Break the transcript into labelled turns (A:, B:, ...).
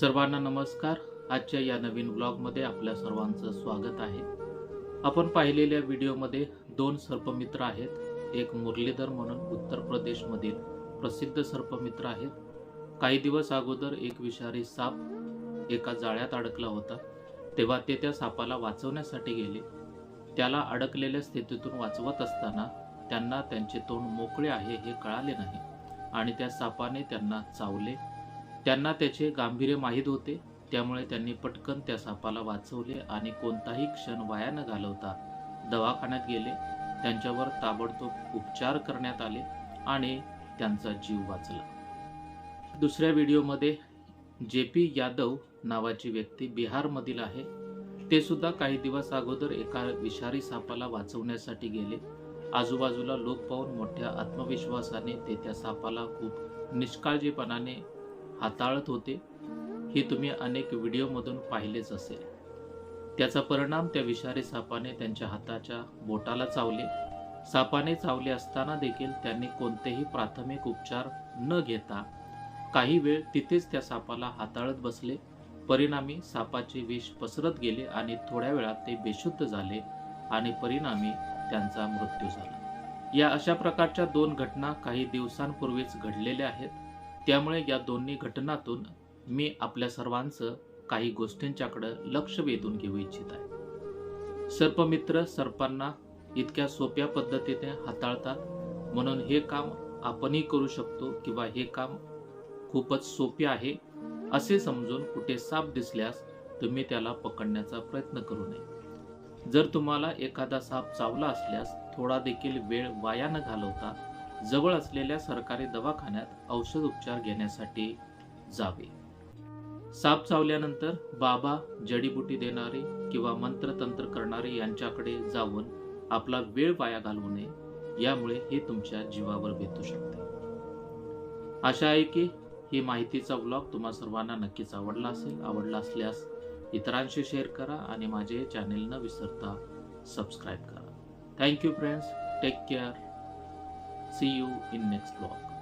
A: सर्वांना नमस्कार. आजच्या या नवीन ब्लॉगमध्ये आपल्या सर्वांचं स्वागत आहे. आपण पाहिलेल्या व्हिडिओमध्ये दोन सर्पमित्र आहेत. एक मुरलीधर म्हणून उत्तर प्रदेशमधील प्रसिद्ध सर्पमित्र आहेत. काही दिवस अगोदर एक विषारी साप एका जाळ्यात अडकला होता. तेव्हा ते त्या सापाला वाचवण्यासाठी गेले. त्याला अडकलेल्या स्थितीतून वाचवत असताना त्यांना त्यांचे तोंड मोकळे आहे हे कळाले नाही आणि त्या सापाने त्यांना चावले त्यांना त्याचे गांभीर्य माहीत होते. त्यामुळे त्यांनी पटकन त्या सापाला वाचवले आणि कोणताही क्षण वाया न घालवता दवाखान्यात गेले. त्यांच्यावर ताबडतोब उपचार करण्यात आले आणि त्यांचा जीव वाचला. दुसऱ्या व्हिडिओमध्ये जे पी यादव नावाची व्यक्ती बिहारमधील आहे. ते सुद्धा काही दिवस अगोदर एका विषारी सापाला वाचवण्यासाठी गेले. आजूबाजूला लोक पाहून मोठ्या आत्मविश्वासाने ते त्या सापाला खूप निष्काळजीपणाने हाताळत होते हे तुम्ही अनेक व्हिडिओमधून पाहिलेच असेल. त्याचा परिणाम त्या विषारी सापाने त्यांच्या हाताच्या बोटाला चावले. सापाने चावले असताना देखील त्यांनी कोणतेही प्राथमिक उपचार न घेता काही वेळ तिथेच त्या सापाला हाताळत बसले. परिणामी सापाचे विष पसरत गेले आणि थोड्या वेळात ते बेशुद्ध झाले आणि परिणामी त्यांचा मृत्यू झाला. या अशा प्रकारच्या दोन घटना काही दिवसांपूर्वीच घडलेल्या आहेत. त्यामुळे या दोन्ही घटनातून मी आपल्या सर्वांचं काही गोष्टींच्याकडं लक्ष वेधून घेऊ इच्छित आहे. सर्पमित्र सर्पांना इतक्या सोप्या पद्धतीने हाताळतात म्हणून हे काम आपणही करू शकतो किंवा हे काम खूपच सोपे आहे असे समजून कुठे साप दिसल्यास तुम्ही त्याला पकडण्याचा प्रयत्न करू नये. जर तुम्हाला एखादा साप चावला असल्यास थोडा देखील वेळ वाया न घालवता जवळ असलेल्या सरकारी दवाखान्यात औषध उपचार घेण्यासाठी जावे. साप चावल्यानंतर बाबा जडीबुटी देणारे किंवा मंत्रतंत्र करणारे यांच्याकडे जाऊन आपला वेळ वाया घालवू नये यामुळे हे तुमच्या जीवावर बेतू शकते. आशा आहे की ही माहितीचा ब्लॉग तुम्हा सर्वांना नक्कीच आवडला असेल. आवडला असल्यास इतरांशी शेअर करा आणि माझे चॅनेल न विसरता सबस्क्राईब करा. Thank you friends take care See you in next vlog.